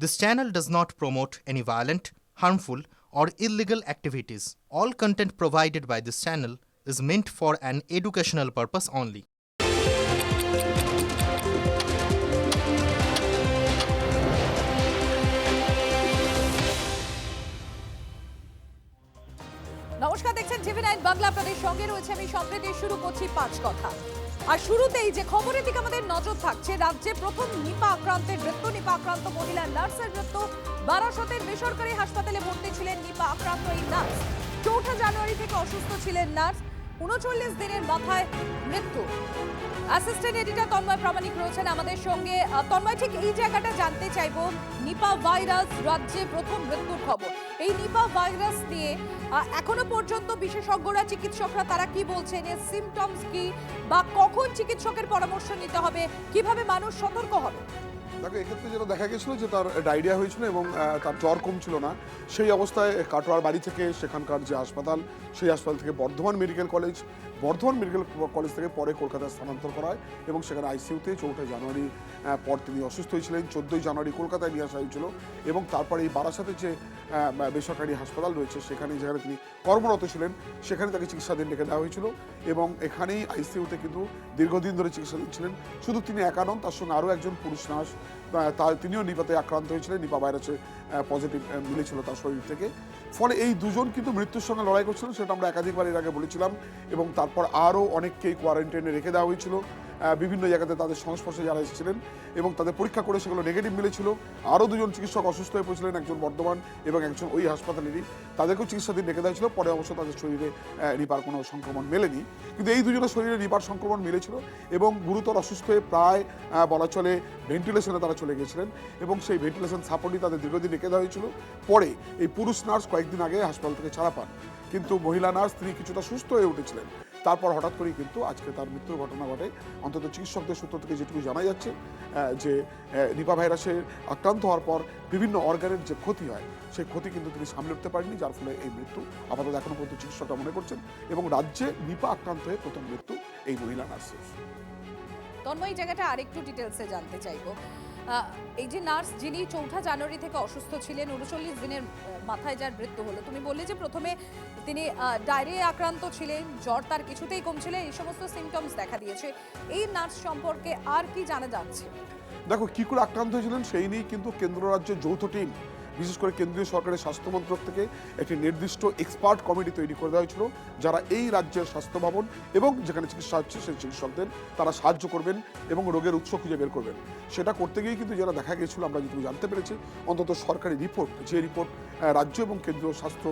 This channel does not promote any violent, harmful, or illegal activities. All content provided by this channel is meant for an educational purpose only. নমস্কার দেখছেন TV nine Bangla আপনাদের সঙ্গে রয়েছে আমি সম্প্রীতি শুরু করছি পাঁচ কথা আর শুরুতেই যে খবরের দিকে আমাদের নজর থাকছে, রাজ্যে প্রথম নিপা আক্রান্তের মৃত্যু। নিপা আক্রান্ত মহিলা, নার্সের মৃত্যু। বারাসতের বেসরকারি হাসপাতালে ভর্তি ছিলেন নিপা আক্রান্ত এই নার্স। চৌঠা জানুয়ারি থেকে অসুস্থ ছিলেন নার্স। উনচল্লিশ দিনের মাথায় মৃত্যু। অ্যাসিস্ট্যান্ট এডিটর তন্ময় প্রামাণিক রয়েছেন আমাদের সঙ্গে। তন্ময়, ঠিক এই জায়গাটা জানতে চাইব, নিপা ভাইরাস রাজ্যে প্রথম মৃত্যুর খবর। এই নিপা ভাইরাস নিয়ে এখনও পর্যন্ত বিশেষজ্ঞরা, চিকিৎসকরা, তারা কি বলছেন? এর সিমটমস কি? বা কখন চিকিৎসকের পরামর্শ নিতে হবে? কীভাবে মানুষ সতর্ক হবে? দেখো, এক্ষেত্রে যেটা দেখা গেছিল যে তার ডায়রিয়া হয়েছিল এবং তার জ্বর কমছিল না। সেই অবস্থায় কাটোয়ার বাড়ি থেকে সেখানকার যে হাসপাতাল, সেই হাসপাতাল থেকে Bardhaman medical college, Bardhaman medical college থেকে পরে কলকাতায় স্থানান্তর করা হয় এবং সেখানে আইসিইউতে চৌঠা জানুয়ারি পর তিনি অসুস্থ হয়েছিলেন। চোদ্দোই জানুয়ারি কলকাতায় নিয়ে আসা হয়েছিল এবং তারপরে এই বারাসাতে যে বেসরকারি হাসপাতাল রয়েছে, সেখানে যেখানে তিনি কর্মরত ছিলেন, সেখানে তাকে চিকিৎসাধীন রেখে দেওয়া হয়েছিল এবং এখানেই আইসিইউতে কিন্তু দীর্ঘদিন ধরে চিকিৎসাধীন ছিলেন। শুধু তিনি একা নন, তার সঙ্গে আরও একজন পুরুষ নার্স তিনিও নিপাতে আক্রান্ত হয়েছিলেন, নিপা ভাইরাসে পজিটিভ মিলেছিল তার শরীর থেকে। ফলে এই দুজন কিন্তু মৃত্যুর সঙ্গে লড়াই করছিলেন সেটা আমরা একাধিকবার এর আগে বলেছিলাম, এবং তারপর আরও অনেককেই কোয়ারেন্টাইনে রেখে দেওয়া হয়েছিল। বিভিন্ন জায়গাতে তাদের সংস্পর্শে যারা এসেছিলেন এবং তাদের পরীক্ষা করে সেগুলো নেগেটিভ মিলেছিল আরও দুজন চিকিৎসক অসুস্থ হয়ে পড়েছিলেন, একজন বর্ধমান এবং একজন ওই হাসপাতালেরই। তাদেরকেও চিকিৎসাধীন রেখে দেওয়া পরে অবশ্য তাদের শরীরে রিপার কোনো সংক্রমণ মেলেনি। কিন্তু এই দুজনের শরীরে রিপার সংক্রমণ মিলেছিল এবং গুরুতর অসুস্থ হয়ে প্রায় বলা চলে ভেন্টিলেশনে তারা চলে গেছিলেন এবং সেই ভেন্টিলেশন সাপোর্টই তাদের দীর্ঘদিন রেখে দেওয়া হয়েছিল। পরে এই পুরুষ নার্স কয়েকদিন আগে হাসপাতাল থেকে ছাড়া পান। কিন্তু মহিলা নার্স তিনি কিছুটা সুস্থ হয়ে উঠেছিলেন। তারপর হঠাৎ করেই কিন্তু আজকে তার মৃত্যুর ঘটনা ঘটে। অন্তত চিকিৎসকদের সূত্র থেকে যেটুকু জানা যাচ্ছে যে নিপা ভাইরাসে আক্রান্ত হওয়ার পর বিভিন্ন অর্গানের যে ক্ষতি হয়, সেই ক্ষতি কিন্তু তিনি সামলে উঠতে পারেননি, যার ফলে এই মৃত্যু আপাতত এখনও পর্যন্ত চিকিৎসকরা মনে করছেন এবং রাজ্যে নিপা আক্রান্ত হয়ে প্রথম মৃত্যু এই মহিলা নার্সের। তন্ময় জায়গাটা আরেকটু ডিটেলসে জানতে চাইব। এই যে নার্স যিনি চৌঠা জানুয়ারি থেকে অসুস্থ ছিলেন, উনচল্লিশ দিনের মাথায় যার মৃত্যু হলো। তুমি বললে যে প্রথমে তিনি ডায়রিয়া আক্রান্ত ছিলেন, জ্বর তার কিছুতেই কমছিল এই সমস্ত সিমটমস দেখা দিয়েছে। এই নার্স সম্পর্কে আর কি জানা যাচ্ছে? দেখো, কি করে আক্রান্ত হয়েছিলেন সেই নিয়েই কিন্তু কেন্দ্র রাজ্যের যৌথ টিম বিশেষ করে কেন্দ্রীয় সরকারের স্বাস্থ্য মন্ত্রক থেকে একটি নির্দিষ্ট এক্সপার্ট কমিটি তৈরি করে দেওয়া হয়েছিল, যারা এই রাজ্যের স্বাস্থ্য ভবন এবং যেখানে চিকিৎসা হচ্ছে সেই চিকিৎসকদের তারা সাহায্য করবেন এবং রোগের উৎস খুঁজে বের করবেন। সেটা করতে গিয়ে কিন্তু যারা দেখা গিয়েছিল, আমরা যেটুকু জানতে পেরেছি, অন্তত সরকারি রিপোর্ট যে রিপোর্ট রাজ্য এবং কেন্দ্রীয় স্বাস্থ্য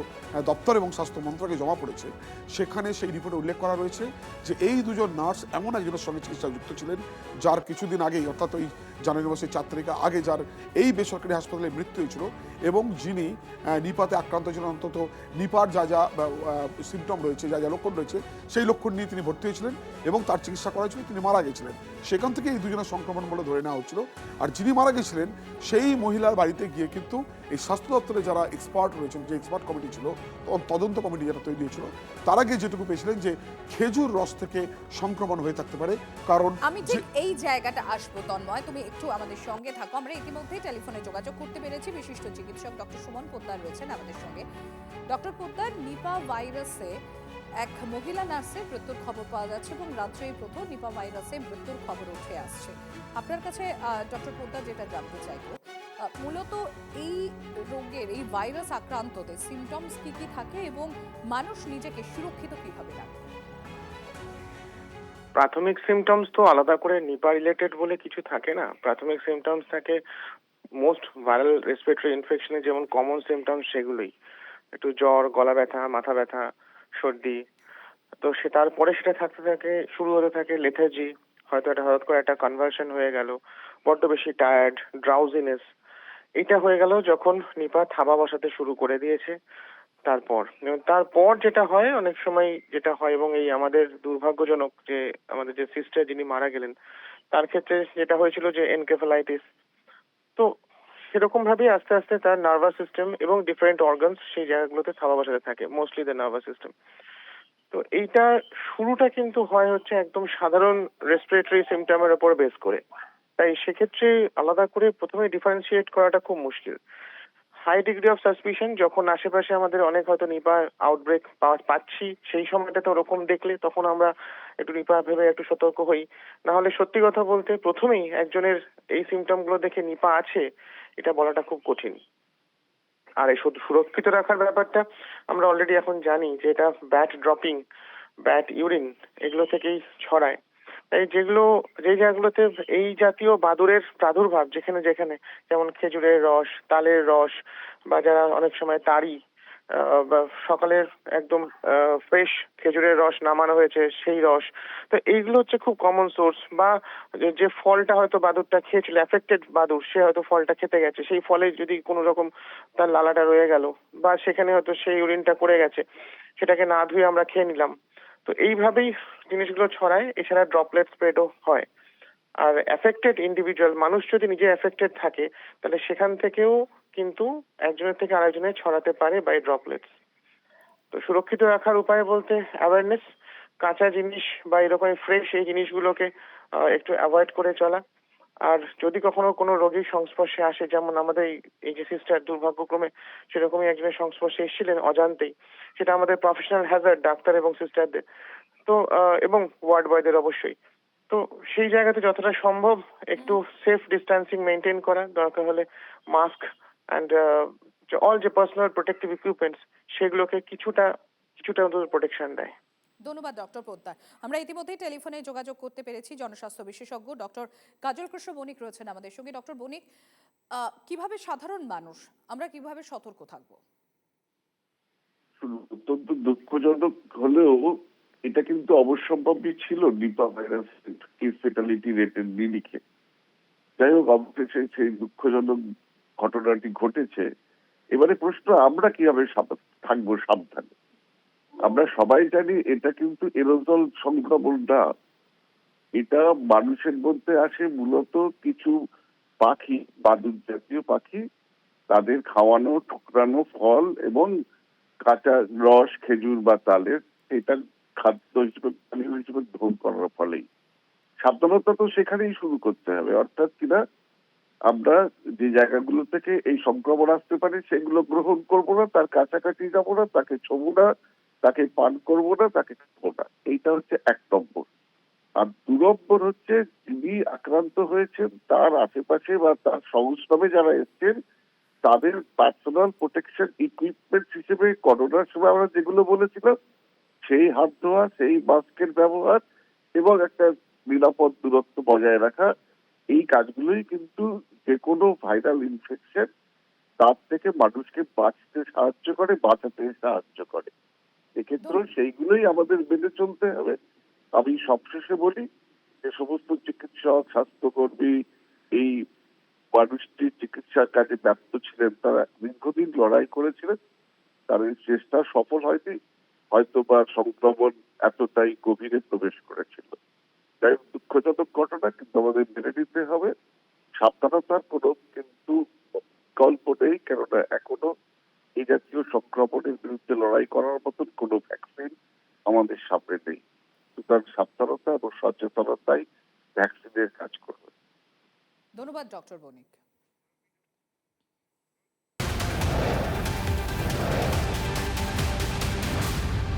দপ্তর এবং স্বাস্থ্য মন্ত্রকে জমা পড়েছে, সেখানে সেই রিপোর্টে উল্লেখ করা রয়েছে যে এই দুজন নার্স এমন একজনের সঙ্গে চিকিৎসা যুক্ত ছিলেন, যার কিছুদিন আগেই, অর্থাৎ ওই জানুয়ারি মাসের চার তারিখে আগে যার এই বেসরকারি হাসপাতালে মৃত্যু হয়েছিল এবং যিনি নিপাতে আক্রান্ত ছিলেন অন্তত নিপার যা যা সিমটম রয়েছে যা যা লক্ষণ রয়েছে সেই লক্ষণ নিয়ে তিনি ভর্তি হয়েছিলেন এবং তার চিকিৎসা করা হয়েছিল তিনি মারা গেছিলেন। সেখান থেকে এই দুজনের সংক্রমণ বলে ধরে নেওয়া হচ্ছিল। আর যিনি মারা গেছিলেন সেই মহিলার বাড়িতে গিয়ে কিন্তু এই স্বাস্থ্য দপ্তরে যারা এক্সপার্ট রয়েছেন যে এক্সপার্ট কমিটি ছিল তদন্ত কমিটি যারা তৈরি হয়েছিল তারা গিয়ে যেটুকু পেয়েছিলেন যে খেজুর রস থেকে সংক্রমণ হয়ে থাকতে পারে। কারণ আমি ঠিক এই জায়গাটা আসব তন্ময়। তুমি একটু আমাদের সঙ্গে থাকো। আমরা ইতিমধ্যেই টেলিফোনে যোগাযোগ করতে পেরেছি। বিশিষ্ট চিকিৎসক ডক্টর সুমন পোদ্দার রয়েছেন আমাদের সঙ্গে। ডক্টর পোদ্দার, নিপা ভাইরাসে এক মহিলা নার্সের মৃত্যুর খবর পাওয়া যাচ্ছে এবং রাজ্যে এই প্রথম নিপা ভাইরাসে মৃত্যুর খবর উঠে আসছে। আপনার কাছে ডক্টর পোদ্দার যেটা জানতে চাইব মূলত এই রোগের, এই ভাইরাস আক্রান্ততে সিমটমস কি কি থাকে এবং মানুষ নিজেকে সুরক্ষিত কীভাবে রাখে? প্রাথমিক সিমটমস তো আলাদা করে নিপা রিলেটেড বলে কিছু থাকে না। প্রাথমিক সিমটমস থাকে মোস্ট ভাইরাল রেসপিরেটরি ইনফেকশনের যেমন কমন সিমটমস সেগুলোই। একটু জ্বর, গলা ব্যথা, মাথা ব্যথা, সর্দি। তো সে তারপরে সেটা থাকতে থাকে, শুরু হতে থাকে লেথার্জি হয়তো একটা হঠাৎ করে একটা কনভার্সন হয়ে গেল, বড্ড বেশি টায়ার্ড ড্রাউজিনেস এটা হয়ে গেল যখন নিপা থাবা বসাতে শুরু করে দিয়েছে। তারপর। তারপর যেটা হয়, অনেক সময় যেটা হয় এবং এই আমাদের দুর্ভাগ্যজনক যে আমাদের যে সিস্টার যিনি মারা গেলেন, তার ক্ষেত্রে যেটা হয়েছিল যে এনকেফালাইটিস তো সেরকম ভাবে আস্তে আস্তে তার নার্ভাস সিস্টেম এবং ডিফারেন্ট অর্গানস সেই জায়গাগুলোতে থাবা বসাতে থাকে মোস্টলি দ্য নার্ভাস সিস্টেম তো এইটা শুরুটা কিন্তু হয় হচ্ছে একদম সাধারণ রেসপিরেটরি সিমটমের উপর বেস করে। তাই সেক্ষেত্রে আলাদা করে প্রথমে ডিফারেন্সিয়েট করাটা খুব মুশকিল। হাই ডিগ্রি অফ সাসপিশন যখন আশেপাশে আমাদের অনেক হয়তো নিপার আউটব্রেক পাচ্ছি, সেই সময়টা তো ওরকম দেখলে তখন আমরা একটু নিপা ভেবে একটু সতর্ক হই। না হলে সত্যি কথা বলতে প্রথমেই একজনের এই সিমটমগুলো দেখে নিপা আছে, এটা বলাটা খুব কঠিন। আর এই সুরক্ষিত রাখার ব্যাপারটা আমরা অলরেডি এখন জানি যে এটা ব্যাট ড্রপিং ব্যাট ইউরিন এগুলো থেকেই ছড়ায়। যেগুলো, যে জায়গাগুলোতে এই জাতীয় বাদুরের প্রাদুর্ভাব, যেখানে যেখানে, যেমন খেজুরের রস, তালের রস, বা যারা অনেক সময় তাড়ি সকালের একদম ফ্রেশ খেজুরের রস নামানো হয়েছে, সেই রস, তো এইগুলো হচ্ছে খুব কমন সোর্স বা যে- ফলটা হয়তো বাদুরটা খেয়েছিল এফেক্টেড বাদুর সে হয়তো ফলটা খেতে গেছে, সেই ফলে যদি কোনো রকম তার লালাটা রয়ে গেল, বা সেখানে হয়তো সেই ইউরিনটা করে গেছে, সেটাকে না ধুয়ে আমরা খেয়ে নিলাম তো এইভাবেই জিনিসগুলো ছড়ায়, এছাড়া ড্রপলেট স্প্রেডও হয়। আর এফেক্টেড ইন্ডিভিজুয়াল মানুষ যদি নিজে এফেক্টেড থাকে, তাহলে সেখান থেকেও কিন্তু একজনের থেকে আরেকজনের ছড়াতে পারে বাই ড্রপলেটস তো সুরক্ষিত রাখার উপায় বলতে অ্যাওয়ারনেস কাঁচা জিনিস বা এরকম ফ্রেশ এই জিনিসগুলোকে একটু অ্যাভয়েড করে চলা। আর যদি কখনো কোনো রোগীর সংস্পর্শে আসে, যেমন আমাদের এই- যে সিস্টার দুর্ভাগ্যক্রমে সেরকমই একজনের সংস্পর্শে এসেছিলেন অজান্তেই। সেটা আমাদের প্রফেশনাল হ্যাজার্ড ডাক্তার এবং সিস্টারদের। তো এবং ওয়ার্ড বয়দের অবশ্যই। তো সেই জায়গাতে যতটা সম্ভব একটু সেফ ডিস্টেন্সিং মেনটেন করা। দরকার হলে মাস্ক অ্যান্ড অল যে পার্সোনাল প্রোটেক্টিভ ইকুইপমেন্টস সেগুলোকে কিছুটা কিছুটা অন্তত প্রোটেকশন দেয়। ধন্যবাদ, ডক্টর পোদ্দার। আমরা ইতিমধ্যেই টেলিফোনে যোগাযোগ করতে পেরেছি জনস্বাস্থ্য বিশেষজ্ঞ ডক্টর কাজল কৃষ্ণ বণিক রয়েছেন আমাদের সঙ্গে। ডক্টর বণিক কীভাবে সাধারণ মানুষ আমরা কীভাবে সতর্ক থাকব? অত্যন্ত দুঃখজনক হলেও এটা কিন্তু অবশ্যম্ভাবী ছিল নিপা ভাইরাস ফেটালিটি রেটের নিরিখে। যাই হোক অবশেষে সেই দুঃখজনক ঘটনাটি ঘটেছে। এবারে প্রশ্ন, আমরা কীভাবে থাকব সাবধানে? আমরা সবাই জানি এটা কিন্তু এরোজল সংক্রমণ না। এটা মানুষের মধ্যে আসে মূলত কিছু পাখি, বাদুর জাতীয় পাখি। তাদের খাওয়ানো, ঠুকরানো ফল এবং কাঁচা রস, খেজুর বা তালের এটা খাদ্য হিসেবে গ্রহণ করার ফলেই। সাবধানতা তো সেখানেই শুরু করতে হবে। অর্থাৎ কিনা আমরা যে জায়গাগুলো থেকে এই সংক্রমণ আসতে পারে সেগুলো গ্রহণ করব না, তার কাছাকাছি যাব না, তাকে ছবো না তাকে পান করব না, তাকে খাব না। এইটা হচ্ছে এক নম্বর। আর দু নম্বর হচ্ছে, যিনি আক্রান্ত হয়েছেন, তার আশেপাশে বা তার সংস্রবে যারা এসছেন, তাদের পার্সোনাল প্রোটেকশন ইকুইপমেন্ট হিসেবে করোনার সময় আমরা যেগুলো বলেছিলাম, সেই হাত ধোয়া, সেই মাস্কের ব্যবহার এবং একটা নিরাপদ দূরত্ব বজায় রাখা, এই কাজগুলোই কিন্তু যে কোনো ভাইরাল ইনফেকশন তার থেকে মানুষকে বাঁচতে সাহায্য করে, বাঁচাতে সাহায্য করে। এক্ষেত্রেও সেইগুলোই আমাদের মেনে চলতে হবে। আমি সবশেষে বলি যে সমস্ত চিকিৎসক স্বাস্থ্যকর্মী এই মানুষটির চিকিৎসার কাজে ব্যস্ত ছিলেন তারা দীর্ঘদিন লড়াই করেছিলেন। তাদের চেষ্টা সফল হয়নি হয়তো বা সংক্রমণ এতটাই গভীরে প্রবেশ করেছিল। যাই হোক দুঃখজনক ঘটনা কিন্তু আমাদের মেনে নিতে হবে। সাবধানতার কোনো কিন্তু গল্প নেই কেননা এখনও এই জাতীয় সংক্রমণের বিরুদ্ধে লড়াই করার মতন কোনো ভ্যাকসিন আমাদের সামনে নেই। সুতরাং সাবধানতা এবং সচেতনতাই ভ্যাকসিনের কাজ করবে। ধন্যবাদ ডক্টর বণিক।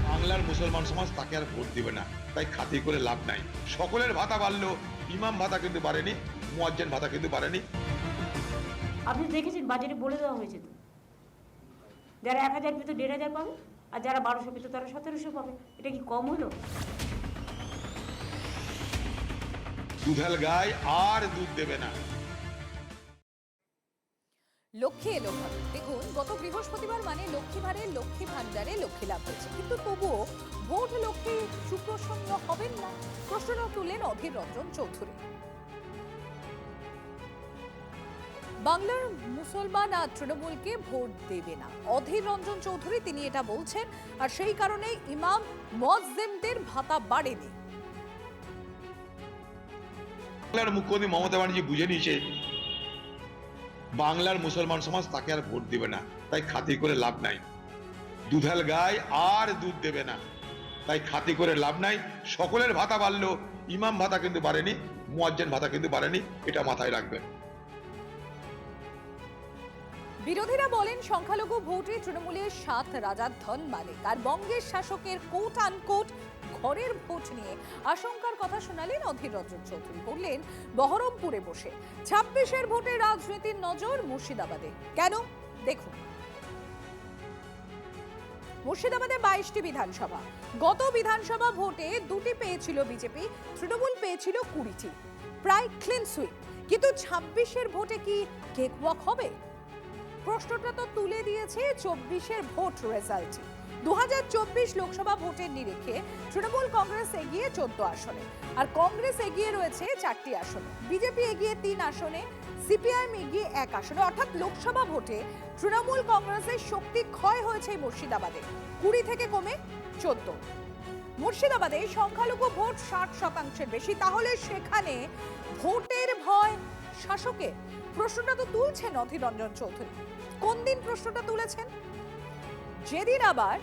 বাংলার মুসলমান সমাজ তাকে আর ভোট দিবে না। তাই খাতি করে লাভ নাই। সকলের ভাতা বাড়লো ইমাম ভাতা কিন্তু বাড়েনি মুয়াজ্জেন ভাতা কিন্তু বাড়েনি। আপনি দেখেছেন বাজারে বলে দেওয়া হয়েছে তো। যারা এক হাজার পেতো দেড় হাজার পাবে আর যারা বারোশো পেতো তারা সতেরোশো পাবে। এটা কি কম হলো? দুধাল গায়ে আর দুধ দেবে না। লক্ষ্মী এলো দেখুন গত বৃহস্পতিবার মানে লক্ষ্মী ভারে লক্ষ্মী ভান্ডারে লক্ষ্মী লাভ হয়েছে। কিন্তু তবুও ভোট লক্ষ্মী সুপ্রসন্ন হবেন না। প্রশ্ন তুলেন অধীর রঞ্জন চৌধুরী। বাংলার মুসলমান আর তৃণমূলকে ভোট দেবে না। অধীর রঞ্জন চৌধুরী তিনি এটা বলছেন, আর সেই কারণে ইমাম মজজেমদের ভাতা বাড়েনি। বাংলার মুখ্যমন্ত্রী মমতা ব্যানার্জি বুঝে নিয়েছে, বাংলার মুসলমান সমাজ তাকে আর ভোট দিবে না, তাই খাতি করে লাভ নাই। দুধাল গায়ে আর দুধ দেবে না, তাই খাতি করে লাভ নাই। সকলের ভাতা বাড়লো ইমাম ভাতা কিন্তু বাড়েনি মুয়াজ্জেন ভাতা কিন্তু বাড়েনি, এটা মাথায় রাখবেন। বিরোধীরা বলেন, সংখ্যালঘু ভোটে তৃণমূলের সাত রাজার ধন মালিক আর বঙ্গের শাসকের কোট আনকোট ঘরের ভোট নিয়ে আশঙ্কার কথা শোনালেন অধীর রঞ্জন চৌধুরী। বললেন, বহরমপুরে বসে ছাব্বিশের ভোটে রাজনীতির নজর মুর্শিদাবাদে। কেন? দেখুন। মুর্শিদাবাদে বাইশটি বিধানসভা। গত বিধানসভা ভোটে দুটি পেয়েছিল বিজেপি, তৃণমূল পেয়েছিল কুড়িটি। প্রায় ক্লিন সুইপ কিন্তু ছাব্বিশের ভোটে কি কেক ওয়াক হবে? প্রশ্নটা তো তুলে দিয়েছে চব্বিশের ভোট রেজাল্ট দু লোকসভা ভোটের নিরিখে তৃণমূল কংগ্রেস এগিয়ে চোদ্দ আসনে, আর কংগ্রেস এগিয়ে রয়েছে চারটি আসনে। বিজেপি এগিয়ে তিন আসনে, সিপিআইএম এগিয়ে এক আসনে। অর্থাৎ লোকসভা ভোটে তৃণমূল কংগ্রেসের শক্তি ক্ষয় হয়েছে মুর্শিদাবাদে। কুড়ি থেকে কমে চোদ্দ। মুর্শিদাবাদে সংখ্যালঘু ভোট ষাট শতাংশের বেশি। তাহলে সেখানে ভোটের ভয় শাসকে প্রশ্নটা তো তুলছেন অধীর রঞ্জন চৌধুরী। কোন দিন প্রশ্নটা তুলেছেন? যেদিন আবার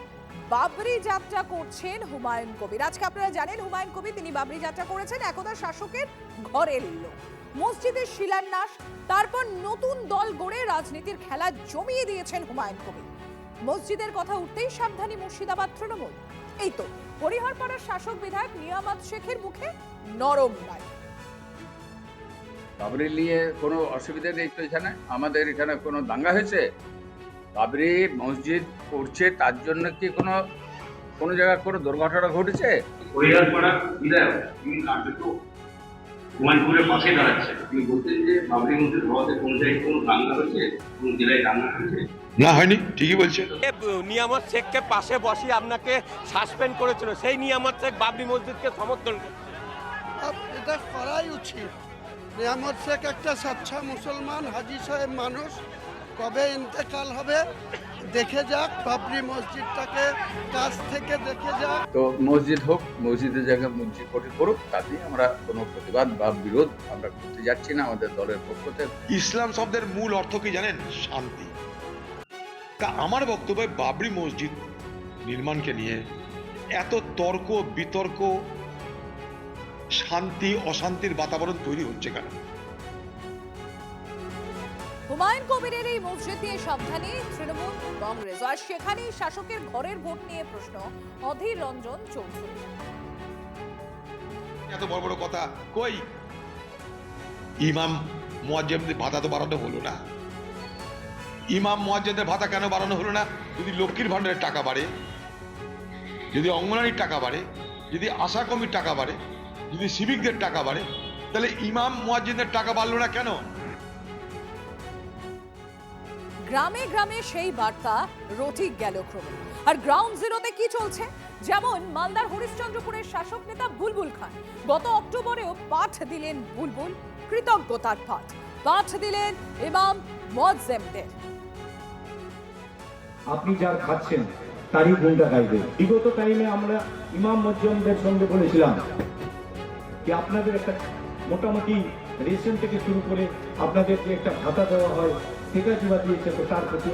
বাবরি যাত্রা করছেন হুমায়ুন কবির। আজকে আপনারা জানেন হুমায়ুন কবির, তিনি বাবরি যাত্রা করেছেন, একদা শাসকের ঘরের লোক মসজিদের শিলান্যাস, তারপর নতুন দল গড়ে রাজনীতির খেলা জমিয়ে দিয়েছেন হুমায়ুন কবির। মসজিদের কথা উঠতেই সাবধানী মুর্শিদাবাদ, তৃণমূল। এই তো, হরিহরপাড়ার শাসক বিধায়ক নিয়ামত শেখের মুখে নরম নাই বাবরি নিয়ে কোনো অসুবিধা নেই তো এখানে? আমাদের এখানে কোনো দাঙ্গা হয়েছে? বাবরি মসজিদ করছে তার জন্য কি কোনো কোনো জায়গায় কোনো দুর্ঘটনা ঘটেছে? হরিহরপাড়া বিধায়ক তিনি কার্যত হুমায়ুনপুরের পাশে দাঁড়াচ্ছে। তিনি বলছেন যে বাবরি মসজিদ হওয়াতে কোন জায়গায় কোনো দাঙ্গা হয়েছে কোন জেলায় দাঙ্গা হয়েছে? না হয়নি। ঠিকই বলছে। এ নিয়ামত শেখকে পাশে বসিয়ে আপনাকে সাসপেন্ড করেছিল। সেই নিয়ামত শেখ বাবরি মসজিদকে সমর্থন করছে। এটা করাই উচিত। নিয়ামত শেখ একটা স্বচ্ছা মুসলমান হাজি সাহেব মানুষ। কবে ইন্তেকাল হবে দেখে যাক বাবরি মসজিদটাকে কাছ থেকে দেখে যাক। তো মসজিদ হোক মসজিদের জায়গায় মসজিদ করে করুক তাতে আমরা কোনো প্রতিবাদ বা বিরোধ আমরা করতে যাচ্ছি না আমাদের দলের পক্ষ থেকে। ইসলাম শব্দের মূল অর্থ কি জানেন? শান্তি। তা আমার বক্তব্য বাবরি মসজিদ নির্মাণকে নিয়ে এত তর্ক বিতর্ক শান্তি অশান্তির বাতাবরণ তৈরি হচ্ছে কেন? হুমায়ুন কবিরের এই মসজিদ নিয়ে সাবধানী তৃণমূল কংগ্রেস। আর সেখানেই শাসকের ঘরের ভোট নিয়ে প্রশ্ন অধীর রঞ্জন চৌধুরী। এত বড় বড় কথা কই? ইমাম মুয়াজ্জেমদের ভাতা তো বাড়ানো হলো না। ইমাম মুয়াজ্জেমদের ভাতা কেন বাড়ানো হলো না? যদি লক্ষ্মীর ভাণ্ডারের টাকা বাড়ে যদি অঙ্গনারীর টাকা বাড়ে যদি আশা কমির টাকা বাড়ে যদি সিভিকদের টাকা বাড়ে তাহলে ইমাম মুয়াজ্জিনদের টাকা বাড়লো না কেন? গ্রামে গ্রামে সেই বার্তা রটিক গেল ক্রমে। আর গ্রাউন্ড জিরোতে কি চলছে? যেমন মালদার হরিশ্চন্দ্রপুরের শাসক নেতা বুলবুল খান গত অক্টোবরেও পাঠ দিলেন বুলবুল কৃতজ্ঞতার পাঠ। পাঠ দিলেন ইমাম মোয়াজ্জেমদের। আপনি যার খাচ্ছেন তারই গুণটা গাইবেন বিগত টাইমে আমরা ইমাম মজ্জমদের সঙ্গে বলেছিলাম যে আপনাদের একটা মোটামুটি রেশন থেকে শুরু করে আপনাদেরকে একটা ভাতা দেওয়া হয়, সেটা যেবা দিয়েছে তো তার প্রতি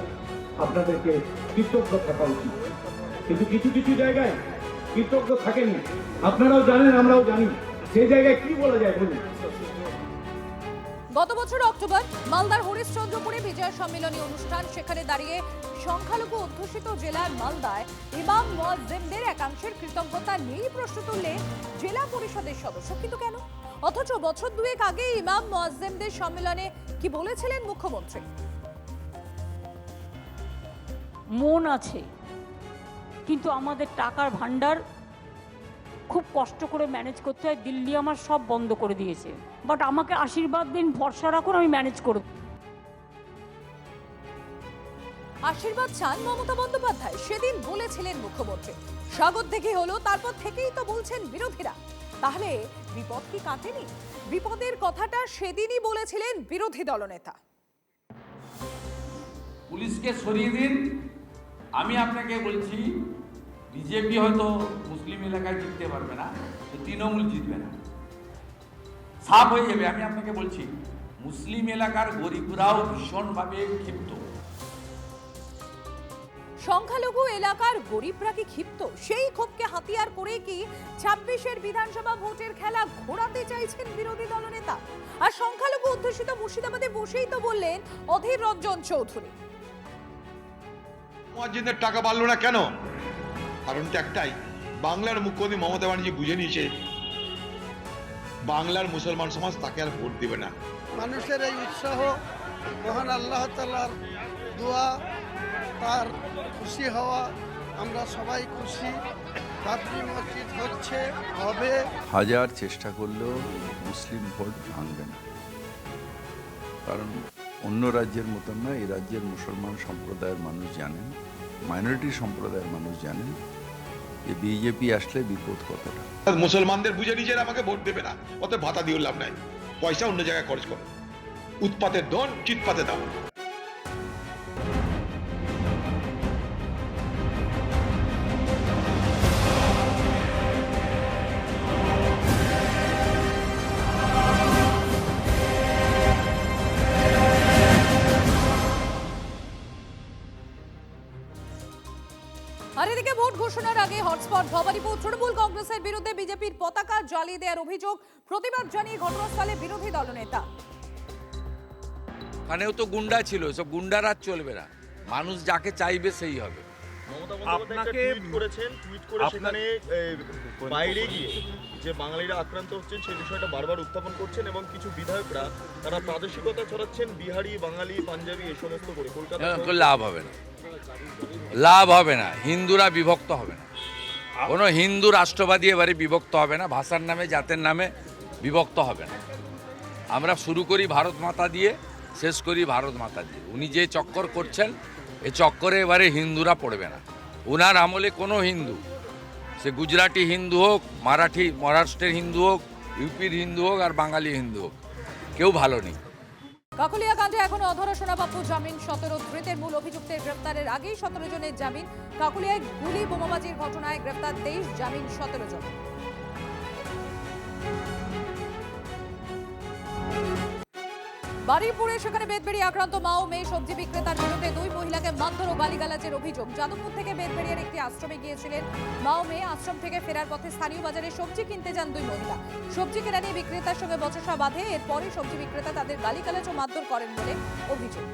আপনাদেরকে কৃতজ্ঞ থাকা উচিত কিন্তু কিছু কিছু জায়গায় কৃতজ্ঞ থাকেনি। আপনারাও জানেন, আমরাও জানি। সেই জায়গায় কি বলা যায় বলুন? গত বছর অক্টোবর মালদার হরিশ্চন্দ্রপুরে বিজয় সম্মেলনী অনুষ্ঠান। সেখানে দাঁড়িয়ে সংখ্যালঘু অধ্যুষিত জেলার মালদায় ইমাম মোয়াজ্জেমদের একাংশের কৃতজ্ঞতা নিয়েই প্রশ্ন তুললে জেলা পরিষদের সদস্য কিন্তু কেন? অথচ বছর দুয়েক আগে ইমাম মোয়াজ্জেমদের সম্মেলনে কি বলেছিলেন মুখ্যমন্ত্রী? মন আছে, কিন্তু আমাদের টাকার ভান্ডার খুব কষ্ট করে ম্যানেজ করতে হয় দিল্লি আমার সব বন্ধ করে দিয়েছে। বাট আমাকে আশীর্বাদ দিন ভরসা রাখুন আমি ম্যানেজ করব। আশীর্বাদ চান মমতা বন্দ্যোপাধ্যায় সেদিন বলেছিলেন মুখ্যমন্ত্রী। স্বাগত থেকে হলো তারপর থেকেই তো বলছেন বিরোধীরা। তাহলে বিপদ কি কাটেনি? বিপদের কথাটা সেদিনই বলেছিলেন বিরোধী দলনেতা। পুলিশকে সরিয়ে দিন আমি আপনাকে বলছি বিজেপি হয়তো মুসলিম এলাকায় জিততে পারবে না তৃণমূল জিতবে না। সাফ হয়ে যাবে আমি আপনাকে বলছি মুসলিম এলাকার গরিবরাও ভীষণভাবে ক্ষিপ্ত। সংখ্যালঘু এলাকার গরিবরা কি ক্ষিপ্ত? সেই ক্ষোভকে হাতিয়ার করে কি ছাব্বিশের বিধানসভা ভোটের খেলা ঘোরাতে চাইছেন বিরোধী দলনেতা? আর সংখ্যালঘু অধ্যুষিত মুর্শিদাবাদে বসেই তো বললেন অধীর রঞ্জন চৌধুরী। মসজিদের টাকা বাড়লো না কেন? কারণটা একটাই বাংলার মুখ্যমন্ত্রী মমতা ব্যানার্জি বুঝে নিয়েছে বাংলার মুসলমান সমাজ তাকে আর ভোট দেবে না। মানুষের এই উৎসাহ মহান আল্লাহ তালার দোয়া তার খুশি হওয়া আমরা সবাই খুশি। বাবরি মসজিদ হচ্ছে হবে। হাজার চেষ্টা করলেও মুসলিম ভোট ভাঙবে না। কারণ অন্য রাজ্যের মতন না এই রাজ্যের মুসলমান সম্প্রদায়ের মানুষ জানেন মাইনরিটি সম্প্রদায়ের মানুষ জানেন যে বিজেপি আসলে বিপদ কতটা মুসলমানদের বুঝে নিজের আমাকে ভোট দেবে না। অত ভাতা দিয়ে লাভ নাই। পয়সা অন্য জায়গায় খরচ করো। উৎপাতের ধন চিৎপাতে দাও। কংগ্রেসের বিরুদ্ধে বিজেপির পতাকা জ্বালিয়ে দেওয়ার অভিযোগ প্রতিবাদ জানিয়ে ঘটনাস্থলে বিরোধী দলনেতা। ওখানেও তো গুন্ডা ছিল সব গুন্ডার আর চলবে না। মানুষ যাকে চাইবে সেই হবে। আপনাকে করেছেন টুইট করে সেখানে বাইরে গিয়ে যে বাঙালিরা আক্রান্ত হচ্ছেন সেই বিষয়টা বারবার উত্থাপন করছেন এবং কিছু বিধায়করা তারা প্রাদেশিকতা ছড়াচ্ছেন বিহারি বাঙালি পাঞ্জাবি এই সমস্ত করে। কলকাতা লাভ হবে না। লাভ হবে না। হিন্দুরা বিভক্ত হবে না। কোনো হিন্দু রাষ্ট্রবাদী এবারে বিভক্ত হবে না, ভাষার নামে, জাতের নামে বিভক্ত হবে না। আমরা শুরু করি ভারত মাতা দিয়ে, শেষ করি ভারত মাতা দিয়ে। উনি যে চক্কর করছেন, এ চক্করে এবারে হিন্দুরা পড়বে না। ওনার আমলে কোনো হিন্দু, সে গুজরাটি হিন্দু হোক, মারাঠি, মহারাষ্ট্রের হিন্দু হোক, ইউপির হিন্দু হোক আর বাঙালি হিন্দু হোক, কেউ ভালো নেই। কাকুলিয়া কাণ্ডে এখনও অধরা সোনাবাবু জামিন, সতেরো ধৃতের মূল অভিযুক্তের গ্রেপ্তারের আগেই সতেরো জনের জামিন। কাকুলিয়ায় গুলি বোমাবাজির ঘটনায় গ্রেপ্তার তেইশ জামিন সতেরো জন বারুইপুরে সেখানে বেদবেড়ি আক্রান্ত মা ও মেয়ে সবজি বিক্রেতার বিরুদ্ধে দুই মহিলাকে মারধর ও গালিগালাজের অভিযোগ। যাদবপুর থেকে বেদবেড়িয়ার একটি আশ্রমে গিয়েছিলেন মা ও মেয়ে। আশ্রম থেকে ফেরার পথে স্থানীয় বাজারে সবজি কিনতে যান দুই মহিলা। সবজি কেনা নিয়ে বিক্রেতার সঙ্গে বচসা বাঁধে। এরপরে সবজি বিক্রেতা তাদের গালিগালাজ ও মারধর করেন বলে অভিযোগ।